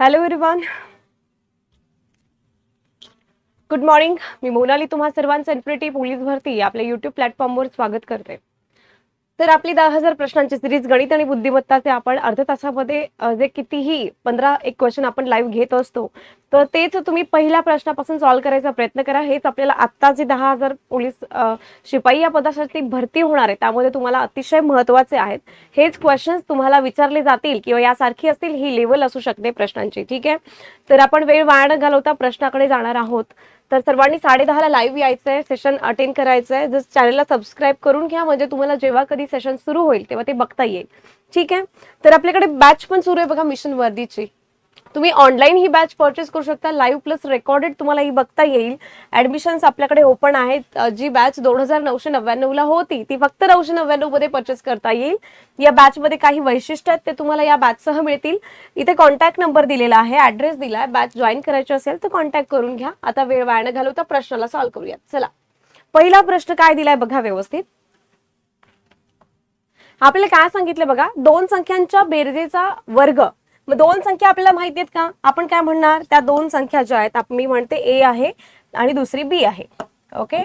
Hello everyone good morning मी मोनाली तुम्हा सर्वांचं एनपीटी पोलीस भरती आपल्या युट्यूब प्लॅटफॉर्मवर स्वागत करते. तर आपली दहा हजार प्रश्नांची सिरीज गणित आणि बुद्धिमत्ताचे आपण अर्ध्या तासामध्ये जे कितीही पंधरा एक क्वेश्चन आपण लाईव्ह घेत असतो तर तेच तुम्ही पहिल्या प्रश्नापासून सॉल्व्ह करायचा प्रयत्न करा. हेच आपल्याला आत्ता जे दहा हजार पोलीस शिपाई या पदासाठी भरती होणार आहे त्यामध्ये तुम्हाला अतिशय महत्त्वाचे आहेत. हेच क्वेश्चन्स तुम्हाला विचारले जातील किंवा यासारखी असतील ही लेवल असू शकते प्रश्नांची. ठीक आहे? तर आपण वेळ वाया न घालवता प्रश्नाकडे जाणार आहोत. तर सर्वांनी साडे दहाला लाईव्ह यायचं आहे सेशन अटेंड करायचं आहे जर चॅनलला सबस्क्राईब करून घ्या म्हणजे तुम्हाला जेव्हा कधी सेशन सुरू होईल तेव्हा ते बघता येईल. ठीक आहे? तर आपल्याकडे बॅच पण सुरू आहे बघा मिशन वर्दीची. तुम्ही ऑनलाईन ही बॅच परचेस करू शकता. लाईव्ह प्लस रेकॉर्डेड तुम्हाला ही बघता येईल. ऍडमिशन्स आपल्याकडे ओपन आहेत. जी बॅच दोन हजार नऊशे नव्याण्णवला होती ती फक्त नऊशे नव्याण्णवमध्ये परचेस करता येईल. या बॅचमध्ये काही वैशिष्ट्य आहेत ते तुम्हाला या बॅचसह मिळतील. इथे कॉन्टॅक्ट नंबर दिलेला आहे ऍड्रेस दिला आहे बॅच जॉईन करायची असेल तर कॉन्टॅक्ट करून घ्या. आता वेळ वाया घालवता प्रश्नाला सॉल्व्ह करूयात. चला. पहिला प्रश्न काय दिलाय बघा व्यवस्थित. आपल्याला काय सांगितलं बघा? दोन संख्यांच्या बेरजेचा वर्ग. मग दोन संख्या आपल्याला माहिती आहेत का? आपण काय म्हणणार? त्या दोन संख्या ज्या आहेत मी म्हणते ए आहे आणि दुसरी बी आहे. ओके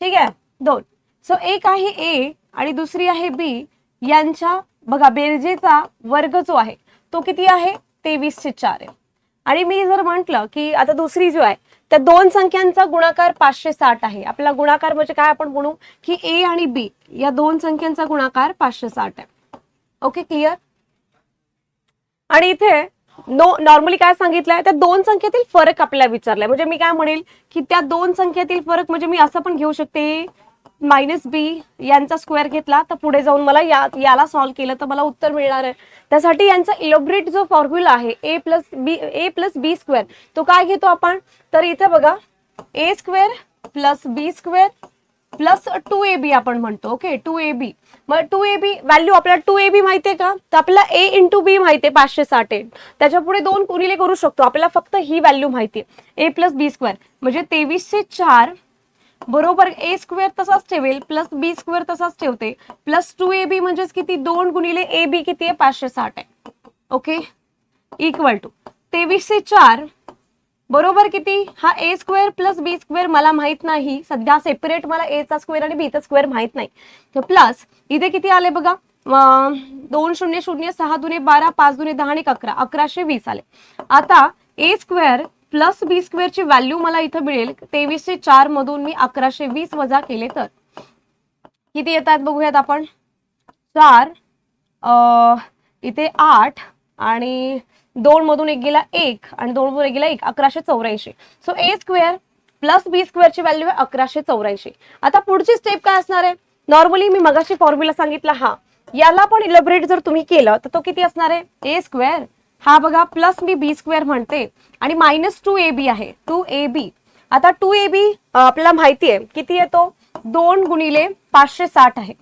ठीक आहे. दोन. सो एक आहे ए आणि दुसरी आहे बी यांच्या बघा बेरजेचा वर्ग जो आहे तो किती आहे? तेवीसशे चार आहे. आणि मी जर म्हंटल की आता दुसरी जो आहे त्या दोन संख्यांचा गुणाकार पाचशे साठ आहे. आपला गुणाकार म्हणजे काय आपण म्हणू की ए आणि बी या दोन संख्यांचा गुणाकार पाचशे साठ आहे. ओके क्लिअर आणि इथे नो नॉर्मली काय सांगितलंय? त्या दोन संख्येतील फरक आपल्याला विचारलाय. म्हणजे मी काय म्हणेल की त्या दोन संख्येतील फरक म्हणजे मी असं पण घेऊ शकते? मायनस बी यांचा स्क्वेअर घेतला तर पुढे जाऊन मला या याला सॉल्व्ह केलं तर मला उत्तर मिळणार आहे. त्यासाठी यांचा इलोब्रेट जो फॉर्म्युला आहे A plus B A plus B square तो काय घेतो आपण? तर इथे बघा A square plus B square plus two A B आपण म्हणतो ओके टू ए बी मग टू ए बी व्हॅल्यू आपल्याला टू ए बी माहितीये का? तर आपल्याला ए इंटू बी माहितीये पाचशे साठ ए त्याच्या पुढे दोन कुरिले करू शकतो आपल्याला फक्त ही व्हॅल्यू माहितीये ए प्लस बी स्क्वेअर म्हणजे तेवीसशे चार बरोबर ए स्क्वेअर तसाच ठेवेल प्लस बी स्क्वेअर तसाच ठेवते. प्लस टू ए बी म्हणजेच किती? दोन गुणिले ए बी किती आहे? पाचशे साठ आहे. ओके? इक्वल टू तेवीसशे चार बरोबर किती? हा A square plus B square मला माहीत नाही. सध्या सेपरेट मला ए चा स्क्वेअर आणि बीचा स्क्वेअर माहीत नाही. तर प्लस इथे किती आले बघा? दोन शून्य शून्य सहा दुने बारा पाच दुने दहा आणि अकरा. अकराशे वीस आले. आता ए स्क्वेअर प्लस बी स्क्वेअरची व्हॅल्यू मला इथं मिळेल. तेवीसशे चार मधून मी अकराशे वीस वजा केले तर. किती येतात बघूयात आपण? चार इथे आठ आणि दोन मधून एक गेला एक आणि दोन मधून एक गेला एक अकराशे चौऱ्याऐंशी. So A square plus B स्क्वेअरची value आहे अकराशे चौऱ्याऐंशी. आता पुढची स्टेप काय असणार आहे? नॉर्मली मी मगाशी फॉर्म्युला सांगितला हा. याला पण इलेबरेट जर तुम्ही केलं तर तो किती असणार आहे? ए स्क्वेअर हा बघा प्लस मी बी स्क्वेअर म्हणते आणि मायनस टू ए बी आहे. टू ए बी आता टू ए बी आपल्याला माहिती आहे किती येतो? दोन गुणिले पाचशे साठ आहे.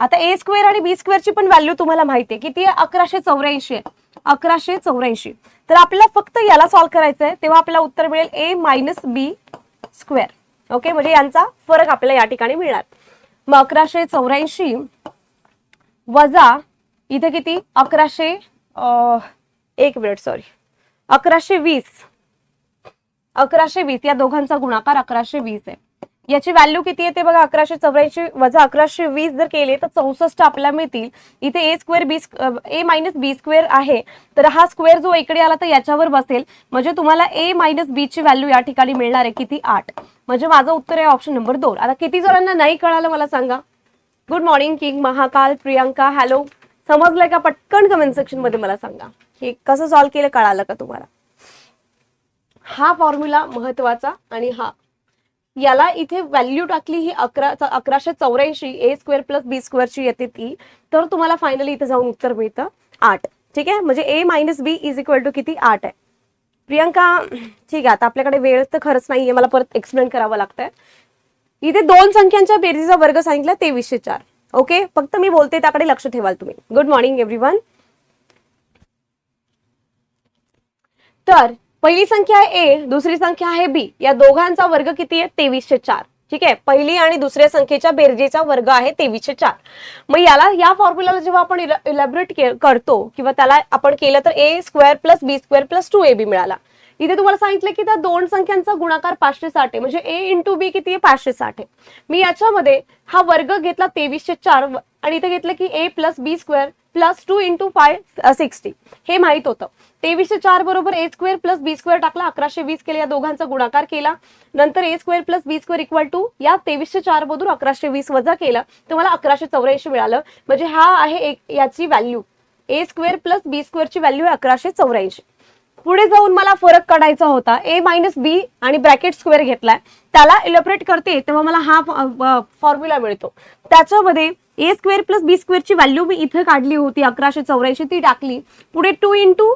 आता ए स्क्वेअर आणि बी स्क्वेअरची पण व्हॅल्यू तुम्हाला माहिती आहे. किती आहे? अकराशे चौऱ्याऐंशी आहे. अकराशे चौऱ्याऐंशी. तर आपल्याला फक्त याला सॉल्व्ह करायचं आहे तेव्हा आपल्याला उत्तर मिळेल A minus B square okay म्हणजे यांचा फरक आपल्याला या ठिकाणी मिळणार. मग अकराशे चौऱ्याऐंशी वजा इथे किती? अकराशे एक मिनिट सॉरी अकराशे वीस. अकराशे वीस या दोघांचा गुणाकार अकराशे वीस आहे. याची व्हॅल्यू किती येते बघा अकराशे चौऱ्याऐंशी वजा अकराशे वीस जर केले तर चौसष्ट आपल्याला मिळतील. इथे A square B A minus B square आहे. तर हा स्क्वेअर जो इकडे आला तर याच्यावर बसेल. म्हणजे तुम्हाला ए मायनस बी ची व्हॅल्यू या ठिकाणी मिळणार आहे किती? आठ. म्हणजे माझं उत्तर आहे ऑप्शन नंबर दोन. आता किती जणांना नाही कळालं मला सांगा. Good morning king Mahakal Priyanka hello समजलंय का? पटकन कमेंट सेक्शनमध्ये मला सांगा. हे कसं सॉल्व्ह केलं कळालं का तुम्हाला? हा फॉर्म्युला महत्त्वाचा आणि हा. याला इथे व्हॅल्यू टाकली ही अकरा अकराशे चौऱ्याऐंशी ए स्क्वेअर प्लस बी स्क्वेअरची येते ती. तर तुम्हाला फायनली इथे जाऊन उत्तर मिळतं आठ. ठीक आहे? म्हणजे A minus B is equal to किती? आठ आहे. प्रियंका ठीक आहे आता आपल्याकडे वेळ तर खरंच नाहीये. मला परत एक्सप्लेन करावं लागतंय. इथे दोन संख्यांच्या बेरीजचा वर्ग सांगितला तेवीसशे चार. ओके फक्त मी बोलते त्याकडे लक्ष ठेवाल तुम्ही. गुड मॉर्निंग एव्हरी तर पहिली संख्या आहे ए दुसरी संख्या आहे बी या दोघांचा वर्ग किती आहे? तेवीसशे चार. ठीक आहे? पहिली आणि दुसऱ्या संख्येच्या बेरजेचा वर्ग आहे तेवीसशे चार. मग याला या फॉर्म्युलाला जेव्हा आपण इलॅबरेट करतो किंवा त्याला आपण केलं तर A square plus B square plus two A B मिळाला. इथे तुम्हाला सांगितलं की त्या दोन संख्यांचा गुणाकार पाचशे साठ आहे. म्हणजे ए इंटू बी किती आहे? पाचशे साठ आहे. मी याच्यामध्ये हा वर्ग घेतला तेवीसशे चार आणि इथे घेतलं की A plus B square plus two into five sixty. हे माहीत होतं. तेवीसशे चार बरोबर A square plus B square टाकला अकराशे वीस केले या दोघांचा गुणाकार केला. नंतर A square plus B square equal to या तेवीसशे चार मधून अकराशे वीस वजा केलं. तुम्हाला अकराशे चौऱ्याऐंशी मिळालं. म्हणजे हा आहे एक याची value A square plus B स्क्वेअरची value आहे अकराशे चौऱ्याऐंशी. पुढे जाऊन मला फरक काढायचा होता. ए मायनस बी आणि ब्रॅकेट स्क्वेअर घेतलाय. त्याला इलॉपरेट करते तेव्हा मला हा फॉर्म्युला मिळतो. त्याच्यामध्ये ए स्क्वेअर प्लस बी स्क्वेअरची व्हॅल्यू मी इथे काढली होती अकराशे चौऱ्याऐंशी ती टाकली. पुढे टू इंटू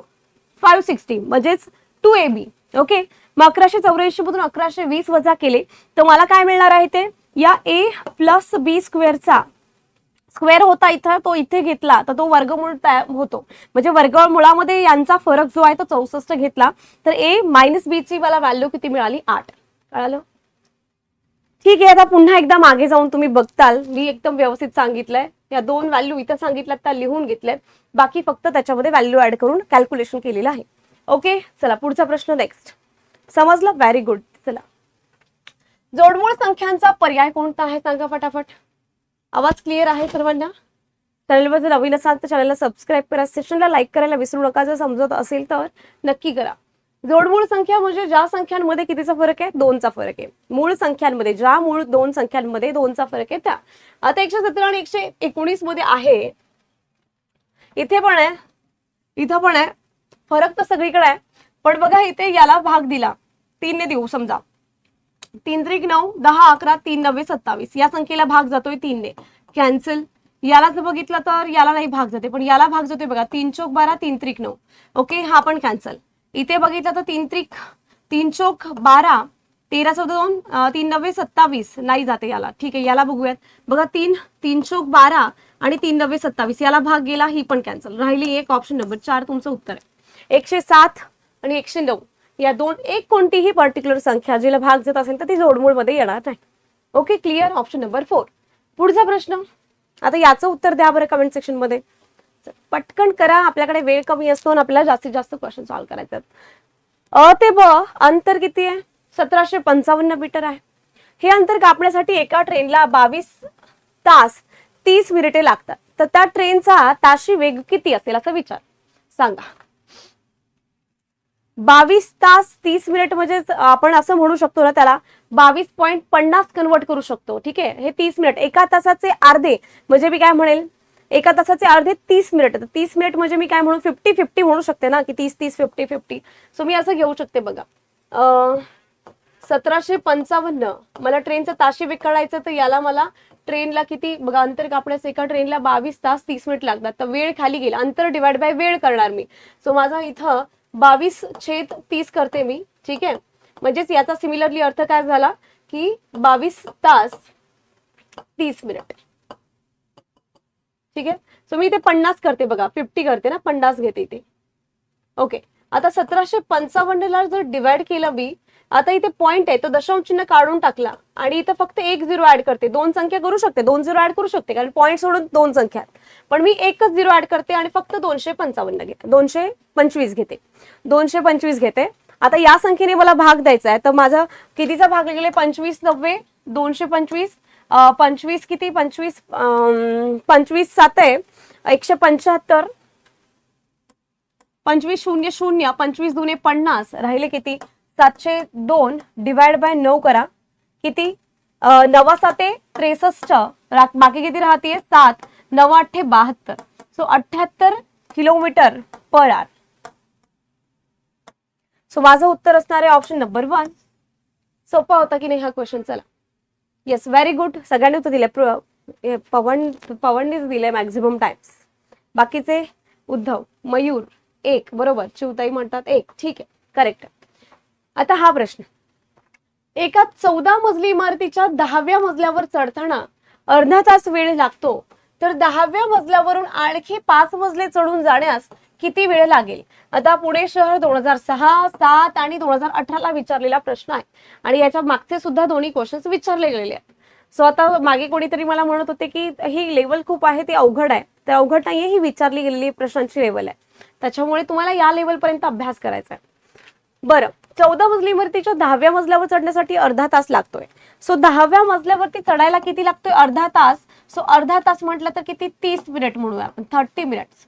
फाईव्ह सिक्स्टी म्हणजेच टू ए बी ओके मग अकराशे चौऱ्याऐंशी मधून अकराशे वीस वजा केले. तर मला काय मिळणार आहे ते? या ए प्लस बी स्क्वेअरचा स्क्वेअर होता इथं तो इथे घेतला तर तो वर्गमूळ तयार होतो. म्हणजे वर्गमुळामध्ये यांचा फरक जो आहे तो चौसष्ट घेतला. तर ए मायनस बी ची मला व्हॅल्यू किती मिळाली? आठ. कळालं? ठीक आहे आता पुन्हा एकदा मागे जाऊन तुम्ही बघताल. मी एकदम व्यवस्थित सांगितलंय. या दोन व्हॅल्यू इथं सांगितल्यात त्या लिहून घेतल्यात. बाकी फक्त त्याच्यामध्ये व्हॅल्यू ऍड करून कॅल्क्युलेशन केलेलं आहे. ओके चला पुढचा प्रश्न नेक्स्ट समजलं? व्हेरी गुड चला. जोडमूळ संख्यांचा पर्याय कोणता आहे? सांगा फटाफट. आवाज क्लिअर आहे सर्वांना? चॅनलवर जर नवीन असाल तर चॅनलला सबस्क्राईब करा. सेशनला लाईक करायला विसरू नका. जर समजत असेल तर नक्की करा. जोडमूळ संख्या म्हणजे ज्या संख्यांमध्ये कितीचा फरक आहे? दोनचा फरक आहे. मूळ संख्यांमध्ये ज्या मूळ दोन संख्यांमध्ये दोनचा फरक आहे त्या. आता एकशे सतरा आणि एकशे एकोणीसमध्ये आहे. इथे पण आहे. इथं पण आहे. फरक तर सगळीकडे आहे. पण बघा इथे याला भाग दिला. तीनने देऊ समजा. तीन त्रिक नऊ दहा अकरा तीन नव्वे सत्तावीस. या संख्येला भाग जातोय तीनने कॅन्सल याला जर बघितलं तर याला नाही भाग जाते. पण याला भाग जातोय बघा तीन चौक बारा तीन त्रिक नऊ. ओके हा पण कॅन्सल इथे बघितलं तर तीन त्रिक तीन चोक बारा तेरा चौदा दोन तीन नव्वे सत्तावीस. नाही जाते याला. ठीक आहे याला बघूयात. बघा तीन तीन चोक बारा आणि तीन नव्वे सत्तावीस. याला भाग गेला ही पण कॅन्सल राहिली एक ऑप्शन नंबर चार तुमचं उत्तर आहे. एकशे सात आणि एकशे नऊ. या दोन एक कोणतीही पर्टिक्युलर संख्या जिला भाग जात असेल तर ती जोडमूळमध्ये येणार नाही. Okay clear option number four पुढचा प्रश्न. आता याचं उत्तर द्या बरं कमेंट सेक्शनमध्ये. पटकन करा आपल्याकडे वेळ कमी असतो आणि आपल्याला जास्तीत जास्त क्वेश्चन सॉल्व्ह करायचे अ ते ब अंतर किती आहे? सतराशे पंचावन्न मीटर आहे. हे अंतर कापण्यासाठी एका ट्रेनला बावीस तास तीस मिनिटे लागतात. तर त्या ट्रेनचा ताशी वेग किती असेल असा विचार. सांगा. बावीस तास तीस मिनिट म्हणजे आपण असं म्हणू शकतो ना त्याला बावीस पॉईंट पन्नास कन्वर्ट करू शकतो. ठीक आहे? हे तीस मिनिट. एका तासाचे अर्धे म्हणजे मी काय म्हणेल? एका तासाचे अर्धे तीस मिनिट. तर तीस मिनिट म्हणजे मी काय म्हणू फिफ्टी फिफ्टी म्हणू शकते ना की तीस तीस फिफ्टी फिफ्टी सो मी असं घेऊ शकते बघा. सतराशे पंचावन्न. मला ट्रेनचा ताशी वेग काढायचं तर याला मला ट्रेनला किती बघा अंतर कापण्यास एका ट्रेनला बावीस तास तीस मिनिट लागतात. तर वेळ खाली गेला. अंतर डिवाइड बाय वेळ करणार मी. सो माझा इथं बावीस छेद तीस करते मी. ठीक आहे? म्हणजेच याचा सिमिलरली अर्थ काय झाला की बावीस तास तीस मिनिट. ठीक आहे? सो मी इथे पन्नास करते बघा. फिफ्टी करते ना पन्नास घेते इथे. ओके आता सतराशे पंचावन्नला जर डिवाइड केलं मी आता इथे पॉईंट आहे तो दशांश चिन्ह काढून टाकला. आणि इथं फक्त एक झिरो ऍड करते. दोन संख्या करू शकते. दोन झिरो ऍड करू शकते कारण पॉईंट सोडून दोन संख्या आहेत. पण मी एकच झिरो ऍड करते आणि फक्त दोनशे पंचावन्न घेते. दोनशे पंचवीस घेते. दोनशे पंचवीस घेते. आता या संख्येने मला भाग द्यायचा आहे. तर माझा कितीचा भाग गेले पंचवीस नव्वे दोनशे पंचवीस. पंचवीस किती? पंचवीस अं, पंचवीस सात आहे एकशे पंच्याहत्तर. पंचवीस शून्य शून्य पंचवीस दुने पन्नास राहिले किती? सातशे दोन डिवाइड बाय नऊ करा. किती? नवा साते त्रेसष्ट. बाकी किती राहते सात. नवा अठ्ठे बहात्तर. सो अठ्ठ्याहत्तर किलोमीटर पर आर सो माझं उत्तर असणार आहे ऑप्शन नंबर वन सोपा होता की नाही हा क्वेश्चन चला. येस व्हेरी गुड सगळ्यांनी उत्तर दिले पवन पवननीच दिले मॅक्झिमम टाइम्स बाकीचे उद्धव मयूर एक बरोबर. चिवताई म्हणतात एक. ठीक आहे. करेक्ट आता हा प्रश्न. एका चौदा मजली इमारतीच्या दहाव्या मजल्यावर चढताना अर्धा तास वेळ लागतो. तर दहाव्या मजल्यावरून आणखी पाच मजले चढून जाण्यास किती वेळ लागेल? आता पुणे शहर दोन हजार सहा सात आणि दोन हजार अठराला विचारलेला प्रश्न आहे. आणि याच्या मागचे सुद्धा दोन्ही क्वेश्चन्स विचारले गेलेले आहेत. सो आता मागे कोणीतरी मला म्हणत होते की ही लेवल खूप आहे ती अवघड आहे. तर अवघड नाहीये ही विचारली गेलेली प्रश्नांची लेवल आहे. त्याच्यामुळे तुम्हाला या लेवल पर्यंत अभ्यास करायचा आहे. बरं चौदा मजली इमारतीच्या दहाव्या मजल्यावर चढण्यासाठी अर्धा तास लागतोय. सो दहाव्या मजल्यावरती चढायला किती लागतोय? अर्धा तास. सो अर्धा तास म्हटलं तर किती? तीस मिनिट म्हणूया. आपण थर्टी मिनिट्स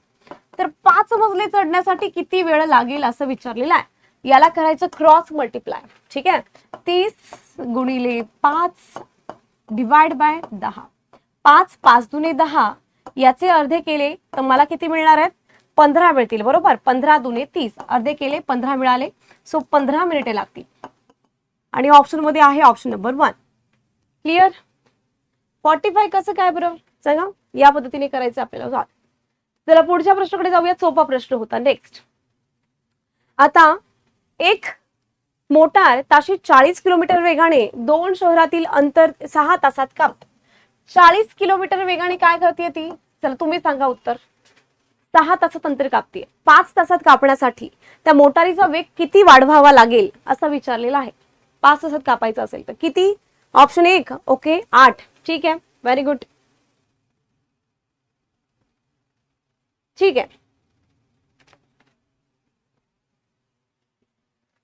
तर पाच मजले चढण्यासाठी किती वेळ लागेल असं विचारलेलं आहे. याला करायचं क्रॉस मल्टिप्लाय ठीक आहे? तीस गुणिले पाच डिवाइड बाय दहा. पाच पाच दुने दहा याचे अर्धे केले तर मला किती मिळणार आहेत? पंधरा मिळतील बरोबर? पंधरा दुने तीस. अर्धे केले पंधरा मिळाले. सो पंधरा मिनिटे लागतील. आणि ऑप्शनमध्ये आहे option number one clear forty five कसं काय बरं? सांगा. या पद्धतीने करायचं आपल्याला. चला पुढच्या प्रश्नाकडे जाऊयात. सोपा प्रश्न होता. नेक्स्ट आता एक मोटार ताशी चाळीस किलोमीटर वेगाने दोन शहरातील अंतर सहा तासात कापते. चाळीस किलोमीटर वेगाने काय करते ती? चला तुम्ही सांगा उत्तर. सहा तासात अंतर कापते पाच तासात कापण्यासाठी त्या मोटारीचा वेग किती वाढवावा लागेल असं विचारलेला आहे. पाच तासात कापायचं असेल तर किती? ऑप्शन एक ओके आठ. ठीक आहे. व्हेरी गुड ठीक आहे.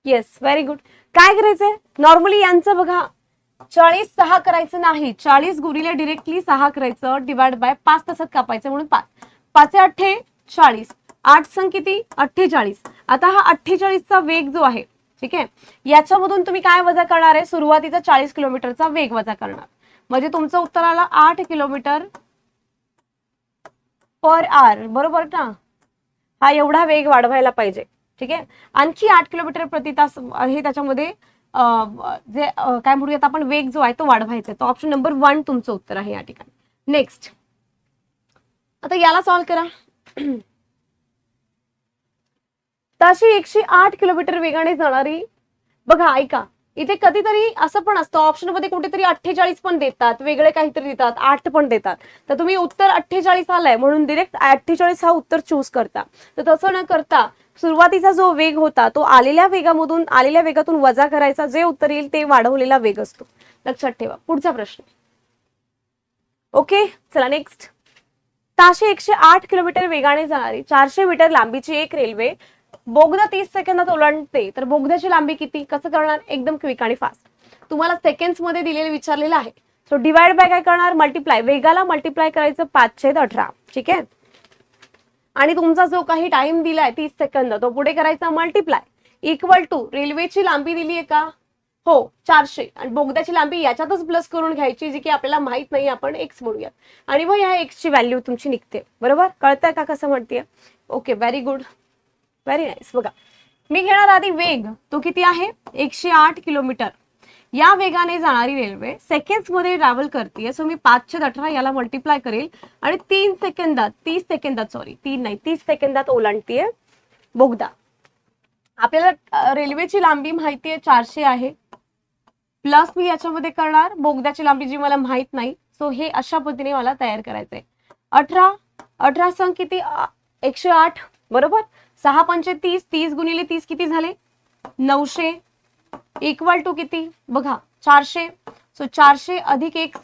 येस व्हेरी गुड काय करायचंय? नॉर्मली यांचं बघा चाळीस सहा करायचं नाही. चाळीस गुरीला डिरेक्टली सहा करायचं डिवाइड बाय पाच तासात कापायचं म्हणून पाच. पाच अठ्ठे चाळीस. आठ संग किती? अठ्ठेचाळीस आता हा अठ्ठेचाळीसचा वेग जो आहे ठीक आहे याच्यामधून तुम्ही काय वजा करणार आहे? सुरुवातीचा चाळीस किलोमीटरचा वेग वजा करणार. म्हणजे तुमचं उत्तर आलं आठ किलोमीटर पर आर बरोबर ना हा एवढा वेग वाढवायला पाहिजे ठीक आहे? आणखी आठ किलोमीटर प्रति तास हे त्याच्यामध्ये जे काय म्हणूयात आपण वेग जो आहे तो वाढवायचा आहे. तो ऑप्शन नंबर वन तुमचं उत्तर आहे या ठिकाणी. नेक्स्ट आता याला सॉल्व्ह करा. ताशी एकशे आठ किलोमीटर वेगाने जाणारी बघा ऐका. इथे कधीतरी असं पण असतं. ऑप्शनमध्ये कुठेतरी अठ्ठेचाळीस पण देतात वेगळे काहीतरी देतात आठ पण देतात. तर तुम्ही उत्तर अठ्ठेचाळीस आलाय म्हणून डिरेक्ट अठ्ठेचाळीस हा उत्तर चूज करता. तर तसं न करता सुरुवातीचा जो वेग होता तो आलेल्या वेगामधून आलेल्या वेगातून वजा करायचा जे उत्तर येईल ते वाढवलेला वेग असतो. लक्षात ठेवा. पुढचा प्रश्न. ओके चला नेक्स्ट ताशे एकशे आठ किलोमीटर वेगाने जाणारी चारशे मीटर लांबीची एक रेल्वे बोगदा तीस सेकंदात ओलांडते तर बोगद्याची लांबी किती? कसं करणार? एकदम क्विक आणि फास्ट तुम्हाला सेकंडमध्ये दिलेले विचारलेलं आहे. सो डिवाइड बाय काय करणार? मल्टिप्लाय वेगाला मल्टिप्लाय करायचं पाचशे अठरा. ठीक आहे? आणि तुमचा जो काही टाइम दिलाय तीस सेकंद तो पुढे करायचा मल्टिप्लाय इक्वल टू रेल्वेची लांबी दिली आहे का? हो चारशे. आणि बोगद्याची लांबी याच्यातच प्लस करून घ्यायची जी की आपल्याला माहीत नाही आपण एक्स म्हणूयात. आणि मग या एक्सची व्हॅल्यू तुमची निघते. बरोबर? कळतंय का कसं म्हणते okay very good very nice बघा. मी घेणार आधी वेग. तो किती आहे? एकशे आठ किलोमीटर. या वेगाने जाणारी रेल्वे सेकंडमध्ये ट्रॅव्हल करते सो मी पाचशे अठरा याला मल्टिप्लाय करेल. आणि तीन सेकंदात तीस सेकंदात सॉरी तीन नाही तीस सेकंदात ओलांडतीये. बोगदा. आपल्याला रेल्वेची लांबी माहिती आहे चारशे आहे. प्लस मी याच्यामध्ये करणार. बोगद्याची लांबी जी मला माहीत नाही. सो हे अशा पद्धतीने मला तयार करायचंय. अठरा. अठरा सं किती? एकशे आठ. बरोबर? सहा पंचे तीस तीस गुणिले तीस किती झाले? नऊशे इक्वल टू किती? बघा चारशे. सो चारशे अधिक एक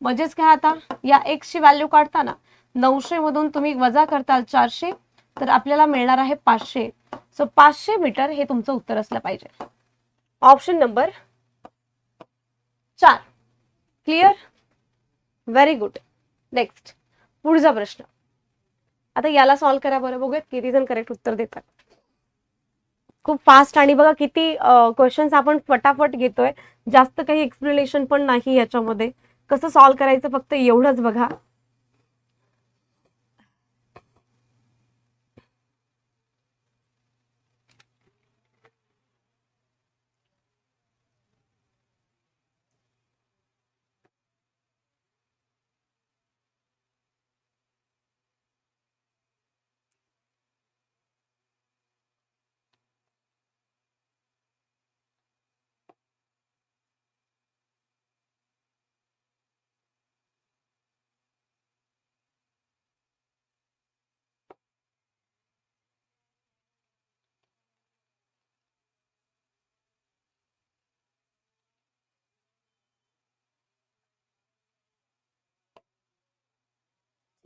म्हणजेच काय आता. या एक्सची व्हॅल्यू काढताना नऊशे मधून तुम्ही वजा करताल चारशे तर आपल्याला मिळणार आहे पाचशे. सो पाचशे मीटर हे तुमचं उत्तर असलं पाहिजे. ऑप्शन नंबर चार. क्लिअर व्हेरी गुड नेक्स्ट पुढचा प्रश्न. आता याला सॉल्व्ह करा बरं बघूयात किती जण करेक्ट उत्तर देतात. खूप फास्ट आणि बघा किती क्वेश्चन्स आपण फटाफट घेतोय. जास्त काही एक्सप्लेनेशन पण नाही याच्यामध्ये. कसं सॉल्व्ह करायचं फक्त एवढंच बघा.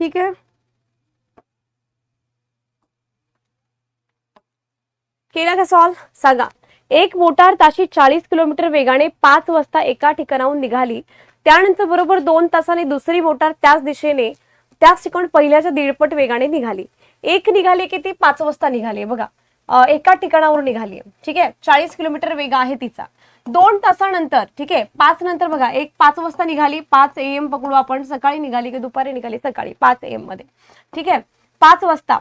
ठीक आहे. केला का सॉल्व सांगा. एक मोटार ताशी चाळीस किलोमीटर वेगाने पाच वाजता एका ठिकाणाहून निघाली. त्यानंतर बरोबर दोन तासाने दुसरी मोटार त्याच दिशेने त्याच ठिकाण पहिल्याच्या दीडपट वेगाने निघाली. एक निघाली की ती पाच वाजता निघाली बघा. एका ठिकाणावर निघाली ठीक आहे? चाळीस किलोमीटर वेग आहे तिचा. दोन तासानंतर ठीक आहे? पाच नंतर बघा एक पाच वाजता निघाली पाच एम पकडू आपण सकाळी निघाली की दुपारी निघाली सकाळी पाच एममध्ये. ठीक आहे? पाच वाजता.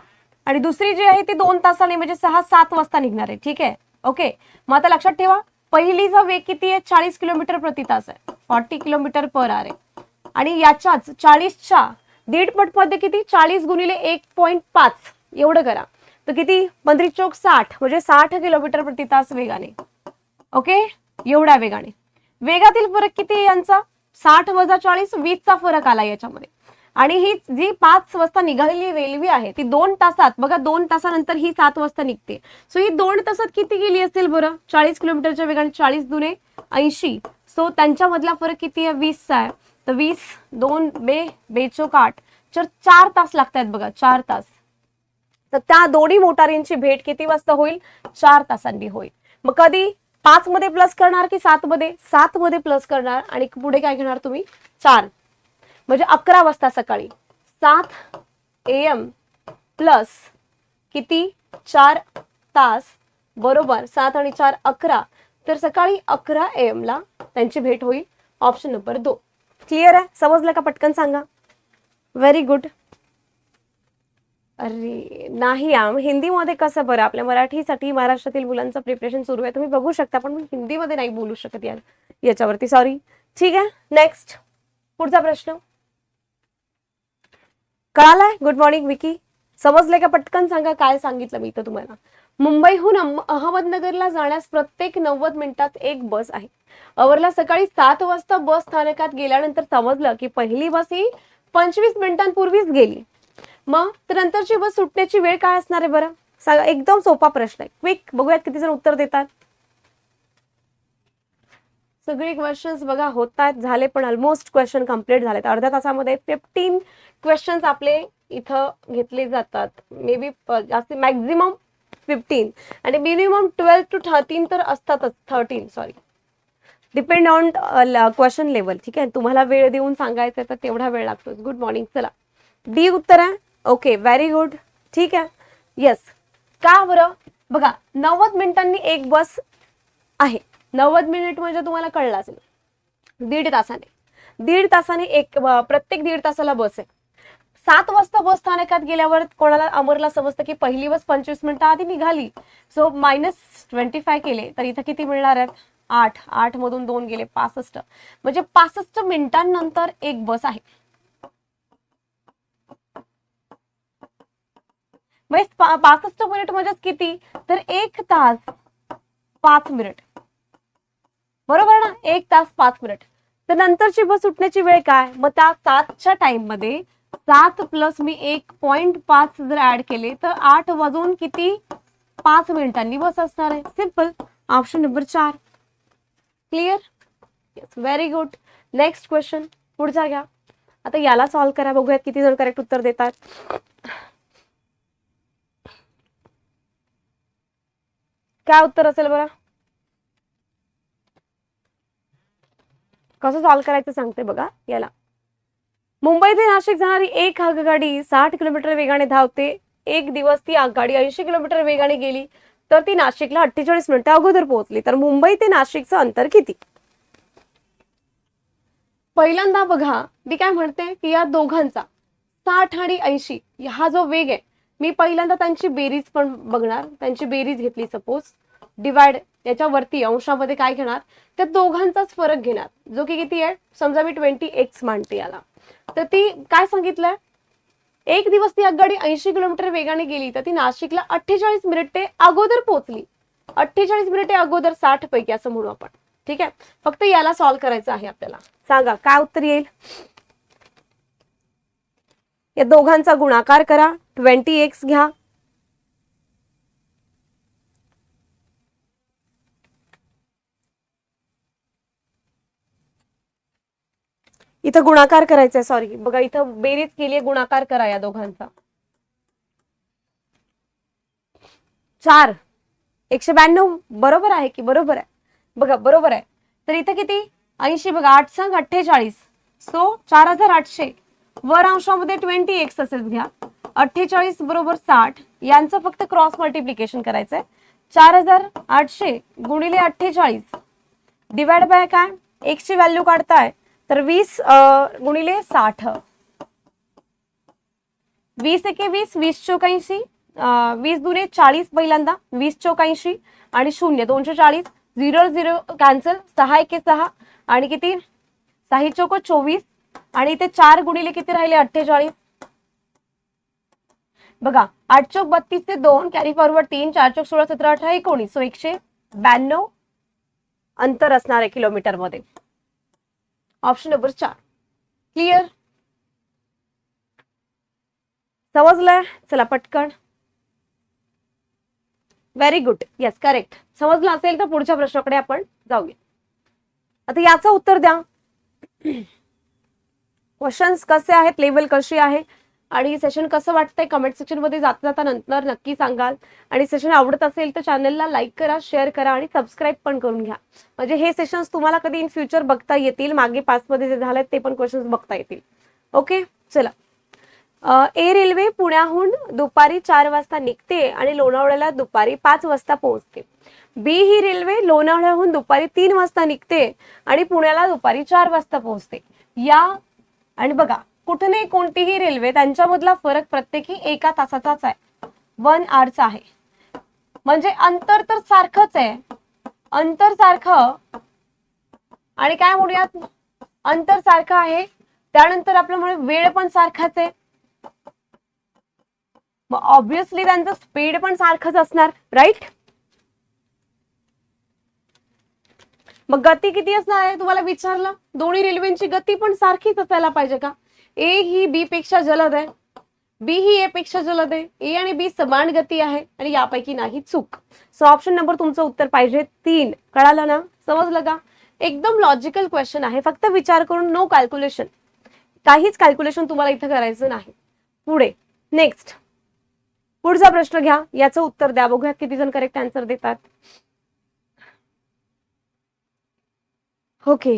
आणि दुसरी जी आहे ती दोन तासाने म्हणजे सहा सात वाजता निघणार आहे ठीक आहे? ओके? मग आता लक्षात ठेवा पहिलीचा वेग किती आहे? चाळीस किलोमीटर प्रति तास आहे. फॉर्टी किलोमीटर पर आर आहे आणि याच्याच चाळीसच्या दीडपटमध्ये किती? चाळीस गुणिले एक पॉईंट पाच. एवढं करा. तर किती? पंधरीस चौक साठ म्हणजे साठ किलोमीटर प्रति तास वेगाने. ओके? एवढ्या वेगाने. वेगातील फरक किती आहे यांचा? साठ वजा चाळीस वीसचा फरक आला याच्यामध्ये. आणि ही जी पाच वाजता निघालेली रेल्वे आहे ती दोन तासात बघा दोन तासानंतर ही सात वाजता निघते. सो ही दोन तासात किती गेली असेल बरं? चाळीस किलोमीटरच्या वेगाने चाळीस दुने ऐंशी. सो त्यांच्यामधला फरक किती आहे? वीसचा आहे. तर वीस दोन बे बेचोक आठ. तर चार तास लागतात बघा चार तास. तर त्या दोन्ही मोटारींची भेट किती वाजता होईल? चार तासांनी होईल. मग कधी? पाच मध्ये प्लस करणार की सात मध्ये? सात मध्ये प्लस करणार. आणि पुढे काय घेणार तुम्ही? चार. म्हणजे अकरा वाजता सकाळी. सात ए एम प्लस किती? चार तास. बरोबर. सात आणि चार अकरा. तर सकाळी अकरा ए एम ला त्यांची भेट होईल. ऑप्शन नंबर दोन. क्लिअर आहे? समजलं का? पटकन सांगा. व्हेरी गुड अरे नाही आम हिंदीमध्ये कसं बरं? आपल्या मराठीसाठी महाराष्ट्रातील मुलांचं प्रिपरेशन सुरू आहे. तुम्ही बघू शकता पण मी हिंदीमध्ये नाही बोलू शकत यार याच्यावरती. सॉरी ठीक आहे? नेक्स्ट पुढचा प्रश्न. कळालाय? गुड मॉर्निंग विकी समजले का? पटकन सांगा काय सांगितलं मी इथं तुम्हाला? मुंबईहून अहमदनगरला जाण्यास प्रत्येक नव्वद मिनिटात एक बस आहे. अवरला सकाळी सात वाजता बस स्थानकात गेल्यानंतर समजलं की पहिली बस ही पंचवीस मिनिटांपूर्वीच गेली. मग तर नंतरची बस सुटण्याची वेळ काय असणार आहे बरं? सांगा एकदम सोपा प्रश्न आहे. क्विक बघूयात किती जण उत्तर देतात. सगळे क्वेश्चन्स बघा होत आहेत झाले पण ऑलमोस्ट क्वेश्चन कंप्लीट झालेत. अर्ध्या तासामध्ये फिफ्टीन क्वेश्चन्स आपले इथं घेतले जातात. मे बी जास्ती मॅक्झिमम फिफ्टीन आणि मिनिमम ट्वेल्व टू थर्टीन तर असतातच. Thirteen sorry depend on question level ठीक आहे? तुम्हाला वेळ देऊन सांगायचं तर तेवढा वेळ लागतो गुड मॉर्निंग चला. डी उत्तर आहे. ओके व्हेरी गुड ठीक आहे? येस का बरं? बघा नव्वद मिनिटांनी एक बस आहे. नव्वद मिनिट म्हणजे तुम्हाला कळलं असेल. दीड तासाने. दीड तासाने एक प्रत्येक दीड तासाला बस आहे. सात वाजता बस स्थानकात गेल्यावर कोणाला अमरला समजतं की पहिली बस पंचवीस मिनिटं आधी निघाली. सो मायनस ट्वेंटी फाय केले तर इथं किती मिळणार आहेत? आठ. आठ मधून दोन गेले पासष्ट. म्हणजे पासष्ट मिनिटांनंतर एक बस आहे. म्हणजे पासष्ट मिनिट म्हणजेच किती? तर एक तास पाच मिनिट. बरोबर ना? एक तास पाच मिनिट. तर नंतरची बस सुटण्याची वेळ काय? मग त्या सातच्या टाइममध्ये सात प्लस मी एक पॉइंट पाच जर ऍड केले तर आठ वाजून किती? पाच मिनिटांनी बस असणार आहे. सिंपल ऑप्शन नंबर चार. Clear yes very good next question पुढचा घ्या. आता याला सॉल्व्ह करा. बघूयात किती जण करेक्ट उत्तर देतात. काय उत्तर असेल बरं? कसं सॉल्व्ह करायचं सांगते बघा याला. मुंबई ते नाशिक जाणारी एक आगगाडी साठ किलोमीटर वेगाने धावते एक दिवस ती आगगाडी ऐंशी किलोमीटर वेगाने गेली तर ती नाशिकला अठ्ठेचाळीस मिनिटं अगोदर पोहोचली. तर मुंबई ते नाशिकचं अंतर किती? पहिल्यांदा बघा मी काय म्हणते की या दोघांचा साठ आणि ऐंशी हा जो वेग आहे मी पहिल्यांदा त्यांची बेरीज पण बघणार. त्यांची बेरीज घेतली सपोज डिवाइड याच्यावरती अंशामध्ये काय घेणार? त्या दोघांचाच फरक घेणार. जो की किती आहे? समजा मी ट्वेंटी एक्स मांडते याला. तर ती काय सांगितलंय? एक दिवस ती आगगाडी ऐंशी किलोमीटर वेगाने गेली तर ती नाशिकला अठ्ठेचाळीस मिनिटे अगोदर पोहोचली. अठ्ठेचाळीस मिनिटे अगोदर साठ पैकी असं म्हणू आपण. ठीक आहे? फक्त याला सॉल्व्ह करायचं आहे आपल्याला. सांगा काय उत्तर येईल? या दोघांचा गुणाकार करा. ट्वेंटी एक्स घ्या. इथं गुणाकार करायचा आहे सॉरी बघा इथं बेरीज केली आहे गुणाकार करा या दोघांचा. चार. एकशे ब्याण्णव बरोबर आहे की बरोबर आहे? बघा बरोबर आहे. तर इथं किती? ऐंशी बघा आठ सांग अठ्ठेचाळीस. सो चार हजार आठशे. वर अंशामध्ये ट्वेंटी एक्स असेच घ्या. अठ्ठेचाळीस बरोबर साठ यांचं फक्त क्रॉस मल्टिप्लिकेशन करायचंय. चार हजार आठशे गुणिले अठ्ठेचाळीस. डिवाइड बाय काय? एक्सची व्हॅल्यू काढताय तर वीस गुणिले साठ. वीस एके वीस वीस चौकाऐंशी वीस दुने चाळीस पहिल्यांदा वीस चौकाऐंशी आणि शून्य दोनशे चाळीस. झिरो झिरो कॅन्सल सहा एके सहा. आणि किती? सहा चौक चोवीस. आणि इथे चार गुणिले किती राहिले? अठ्ठेचाळीस. बघा आठ चौक बत्तीस ते दोन कॅरी फॉरवर्ड तीन चार चौक सोळा सतरा अठरा एकोणीस. सो एकशे ब्याण्णव अंतर असणार आहे किलोमीटरमध्ये. ऑप्शन नंबर चार. क्लिअर समजलंय चला पटकन. व्हेरी गुड येस करेक्ट समजलं असेल तर पुढच्या प्रश्नाकडे आपण जाऊया. आता याचं उत्तर द्या. क्वेश्चन्स कसे आहेत? लेवल कशी आहे? आणि सेशन कसं वाटतंय? कमेंट सेक्शनमध्ये जाता जाता नंतर नक्की सांगाल. आणि सेशन आवडत असेल तर चॅनलला लाईक करा शेअर करा आणि सबस्क्राईब पण करून घ्या. म्हणजे हे सेशन्स तुम्हाला कधी इन फ्युचर बघता येतील? मागे पाचमध्ये जे झालेत ते पण क्वेश्चन्स बघता येतील. ओके चला. ए रेल्वे पुण्याहून दुपारी चार वाजता निघते आणि लोणावळ्याला दुपारी पाच वाजता पोहोचते. बी ही रेल्वे लोणावळ्याहून दुपारी तीन वाजता निघते आणि पुण्याला दुपारी चार वाजता पोहोचते. या आणि बघा कुठे कोणतीही रेल्वे त्यांच्यामधला फरक प्रत्येकी एका तासाचाच आहे. वन आरचा आहे. म्हणजे अंतर तर सारखंच आहे. अंतर सारखं आणि काय म्हणूयात? अंतर सारखं आहे. त्यानंतर आपल्यामुळे वेळ पण सारखाच आहे. मग ऑब्विसली त्यांचं स्पीड पण सारखंच असणार राईट मग गती किती असणार आहे? तुम्हाला विचारलं. दोन्ही रेल्वेची गती पण सारखीच असायला पाहिजे का? ए ही बी पेक्षा जलद आहे. बी ही ए पेक्षा जलद आहे. ए आणि बी समान गती आहे आणि यापैकी नाही चूक. सो ऑप्शन नंबर तुमचं उत्तर पाहिजे तीन. कळालं ना? समजलं का? एकदम लॉजिकल क्वेश्चन आहे. फक्त विचार करून नो कॅल्क्युलेशन काहीच कॅल्क्युलेशन तुम्हाला इथं करायचं नाही. पुढे. नेक्स्ट पुढचा प्रश्न घ्या. याचं उत्तर द्या. बघूया किती जण करेक्ट आन्सर देतात. ओके.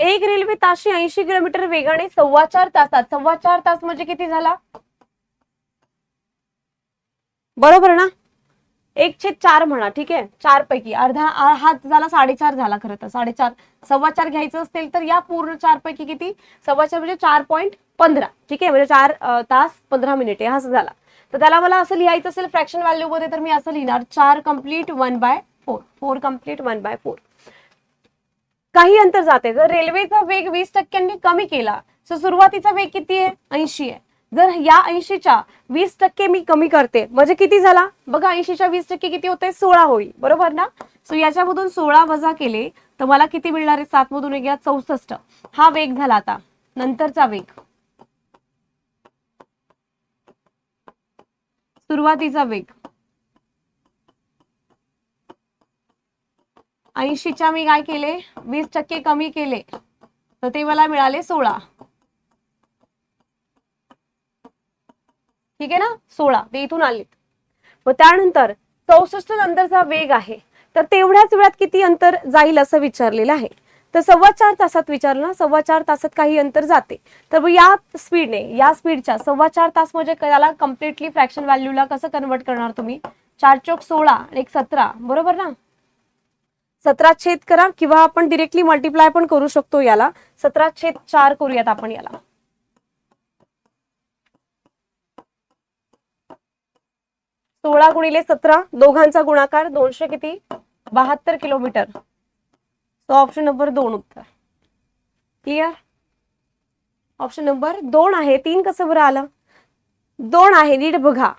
एक रेल्वे ताशी ऐंशी किलोमीटर वेगाने सव्वा चार तासात. सव्वा चार तास म्हणजे किती झाला? बरोबर ना? एक छेद चार म्हणा ठीक आहे? चार पैकी. अर्धा हा झाला साडेचार झाला खरं तर साडेचार. सव्वा चार घ्यायचं असेल तर या पूर्ण चार पैकी किती? सव्वा चार म्हणजे चार पॉईंट पंधरा. ठीक आहे? म्हणजे चार तास पंधरा मिनिटे हा असं झाला. तर त्याला मला असं लिहायचं असेल फ्रॅक्शन व्हॅल्यू मध्ये तर मी असं लिहिणार चार complete one by four four complete one by four काही अंतर जाते. जर रेल्वेचा वेग वीस टक्क्यांनी कमी केला तर सुरुवातीचा वेग किती आहे? ऐंशी आहे. जर या ऐंशीच्या वीस टक्के मी कमी करते म्हणजे किती झाला? बघा ऐंशीच्या वीस टक्के किती होते? सोळा होईल. बरोबर ना? सो याच्यामधून सोळा वजा केले तर मला किती मिळणार आहे? सात मधून एक चौसष्ट. हा वेग झाला आता. नंतरचा वेग. सुरुवातीचा वेग. ऐंशीच्या मी काय केले? वीस टक्के कमी केले तर ते मला मिळाले सोळा. ठीक आहे ना? सोळा. ते इथून आलेत. मग त्यानंतर चौसष्ट नंतरचा वेग आहे. तर तेवढ्याच वेळात किती अंतर जाईल असं विचारलेलं आहे. तर सव्वा चार तासात विचारलं ना? सव्वा चार तासात काही अंतर जाते. तर या स्पीडने या स्पीडच्या सव्वा चार तास म्हणजे त्याला कम्प्लिटली फ्रॅक्शन व्हॅल्यूला कसं कन्वर्ट करणार तुम्ही? चार चौक सोळा आणि एक सतरा. बरोबर ना? सतरा छेद करा किंवा आपण डिरेक्टली मल्टिप्लाय पण करू शकतो याला. सतरा छेद चार करूयात आपण याला. सोळा गुणिले सतरा दोघांचा गुणाकार दोनशे किती? बहात्तर किलोमीटर. तो ऑप्शन नंबर दोन उत्तर. क्लिअर ऑप्शन नंबर दोन आहे. तीन कसं बरं आलं? दोन आहे. नीट बघा.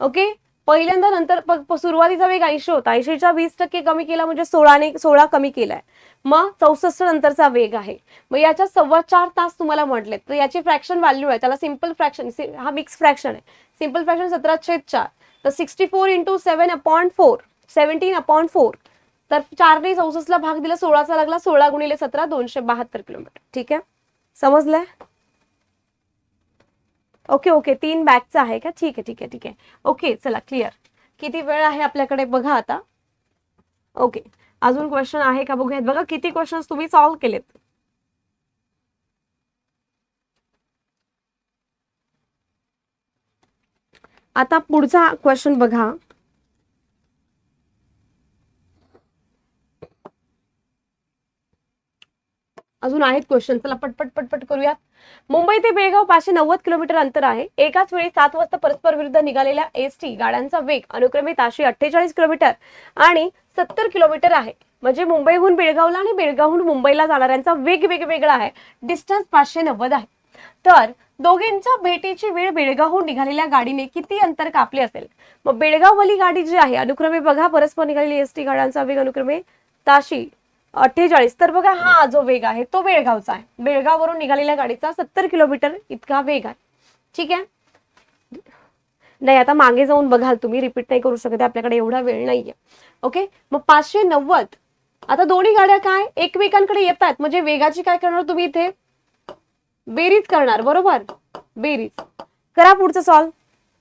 ओके पहिल्यांदा नंतर सुरुवातीचा वेग ऐंशी होता. ऐंशीच्या वीस टक्के कमी केला म्हणजे सोळाने सोळा कमी केलाय. मग चौसष्ट नंतरचा वेग आहे. मग याच्या सव्वा चार तास तुम्हाला म्हटलेत. तर याची फ्रॅक्शन व्हॅल्यू आहे. त्याला सिंपल फ्रॅक्शन हा मिक्स फ्रॅक्शन आहे. सिंपल फ्रॅक्शन सतरा छेद चार. तर sixty four into seven upon four seventeen upon four तर चारने चौसष्टला भाग दिला सोळाचा लागला सोळा गुणिले सतरा दोनशे बहात्तर किलोमीटर. ठीक आहे? समजलंय? ओके ओके तीन बॅगचा आहे का? ठीक आहे ठीक आहे ठीक आहे. ओके चला क्लिअर किती वेळ आहे आपल्याकडे? बघा आता. ओके अजून क्वेश्चन आहे का? बघूयात. बघा किती क्वेश्चन तुम्ही सॉल्व्ह केलेत? आता पुढचा क्वेश्चन बघा. अजून आहेत क्वेश्चन चला पटपट पटपट करूयात. मुंबई ते बेळगाव पाचशे नव्वद किलोमीटर अंतर आहे. एकाच वेळी सात वाजता परस्पर विरुद्ध निघालेल्या एसटी गाड्यांचा वेग अनुक्रमे ताशे अठ्ठेचाळीस किलोमीटर आणि सत्तर किलोमीटर आहे. म्हणजे मुंबईहून बेळगावला आणि बेळगावहून मुंबईला जाणाऱ्यांचा वेग वेगवेगळा आहे. डिस्टन्स पाचशे नव्वद आहे. तर दोघींच्या भेटीची वेळ बेळगावहून निघालेल्या गाडीने किती अंतर कापले असेल? मग बेळगाववाली गाडी जी आहे अनुक्रमे बघा परस्पर निघालेली एस टी गाड्यांचा वेग अनुक्रमे ताशी अठ्ठेचाळीस. तर बघा हा जो वेग आहे तो बेळगावचा आहे. बेळगाववरून निघालेल्या गाडीचा सत्तर किलोमीटर इतका वेग आहे. ठीक आहे? नाही आता मागे जाऊन बघाल तुम्ही रिपीट नाही करू शकत आपल्याकडे एवढा वेळ नाहीये. ओके मग पाचशे नव्वद. आता दोन्ही गाड्या काय? एकमेकांकडे येत आहेत म्हणजे वेगाची काय करणार तुम्ही इथे? बेरीज करणार बरोबर? बेरीज. करा पुढचं सॉल्व.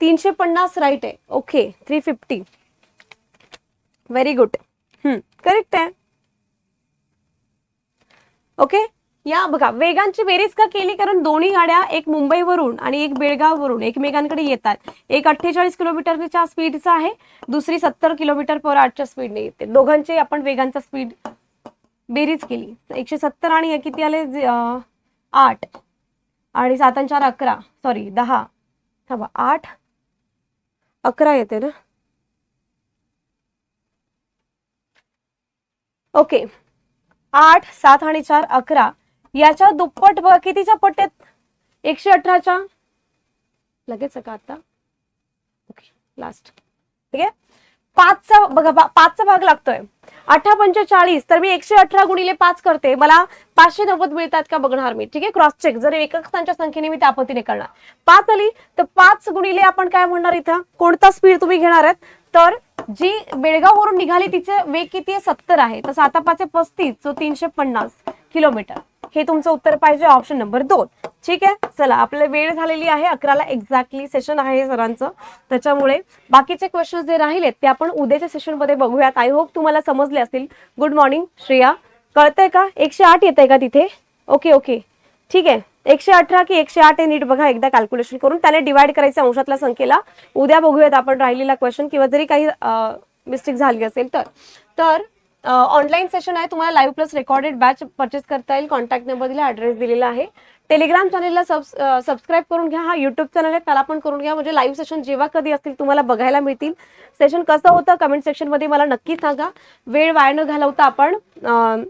तीनशे पन्नास राईट आहे. Okay three fifty very good correct आहे. ओके या बघा वेगांची बेरीज का केली? कारण दोन्ही गाड्या एक मुंबईवरून आणि एक बेळगाववरून एकमेकांकडे येतात. एक अठ्ठेचाळीस किलोमीटरच्या स्पीडचा आहे दुसरी सत्तर किलोमीटर पर आठच्या स्पीडने येते. दोघांचे आपण वेगांचा स्पीड बेरीज केली. एकशे सत्तर आणि किती आले? आठ. आणि सात आणि चार अकरा. सॉरी दहा. थांबा आठ. अकरा येते ना? ओके आठ सात आणि चार अकरा. याच्या दुप्पट बघा कितीच्या पट्ट्यात एकशे अठराच्या? लगेच का आता. ओके लास्ट ठीक आहे? पाचचा बघा पाचचा भाग लागतोय. अठरा पंचेचाळीस तर मी एकशे अठरा गुणिले पाच करते. मला पाचशे नव्वद मिळतात का बघणार मी. ठीक आहे? क्रॉस चेक जर एककांच्या संख्येने मी त्या पद्धतीने करणार. पाच आली तर पाच गुणिले आपण काय म्हणणार इथं? कोणता स्पीड तुम्ही घेणार आहेत? तर जी बेळगाववरून निघाली तिचे वेग किती आहे? सत्तर आहे. तर साता पाचे पस्तीस जो तीनशे पन्नास किलोमीटर. हे तुमचं उत्तर पाहिजे ऑप्शन नंबर दोन. ठीक आहे? चला आपल्या वेळ झालेली आहे. अकराला एक्झॅक्टली सेशन आहे सरांचं. त्याच्यामुळे बाकीचे क्वेश्चन जे राहिलेत ते आपण उद्याच्या सेशनमध्ये बघूयात. आय होप तुम्हाला समजले असतील. Good morning Shreya. कळतंय का? एकशे आठ येत आहे का तिथे? ओके ओके ठीक आहे. एकशे अठरा की एकशे आठ हे नीट बघा. एकदा कॅल्क्युलेशन करून त्याने डिवाइड करायचं अंशातल्या संख्येला. उद्या बघूयात आपण राहिलेला क्वेश्चन किंवा जरी काही मिस्टेक झाली असेल तर. तर ऑनलाईन सेशन आहे. तुम्हाला live plus recorded batch purchase करता येईल. कॉन्टॅक्ट नंबर दिला ऍड्रेस दिलेला आहे. टेलिग्राम चॅनलला सब सबस्क्राईब करून घ्या. हा युट्यूब चॅनल आहे. त्याला पण करून घ्या. म्हणजे लाईव्ह सेशन जेव्हा कधी असतील तुम्हाला बघायला मिळतील. सेशन कसं होतं कमेंट सेक्शनमध्ये मला नक्की सांगा. वेळ वाया न घालवता आपण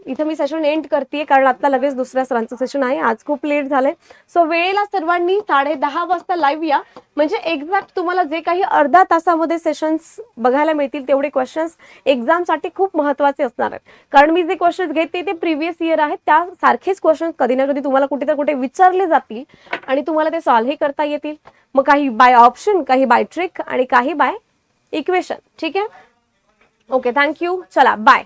इथं मी सेशन एंड करते कारण आता लगेच दुसऱ्या सरांचं सेशन आहे. आज खूप लेट झालंय. सो वेळेला सर्वांनी साडे दहा वाजता लाईव्ह या. म्हणजे एक्झॅक्ट तुम्हाला जे काही अर्धा तासामध्ये सेशन्स बघायला मिळतील तेवढे क्वेश्चन्स एक्झामसाठी खूप महत्त्वाचे असणार आहेत. कारण मी जे क्वेश्चन्स घेते ते प्रिव्हियस इयर आहेत. त्या सारखेच क्वेश्चन कधी ना कधी तुम्हाला कुठे तर कुठे विचारले जातील आणि तुम्हाला ते सॉल्व्हही करता येतील. मग काही बाय ऑप्शन काही बाय ट्रिक आणि काही बाय इक्वेशन ठीक आहे? ओके थँक्यू चला बाय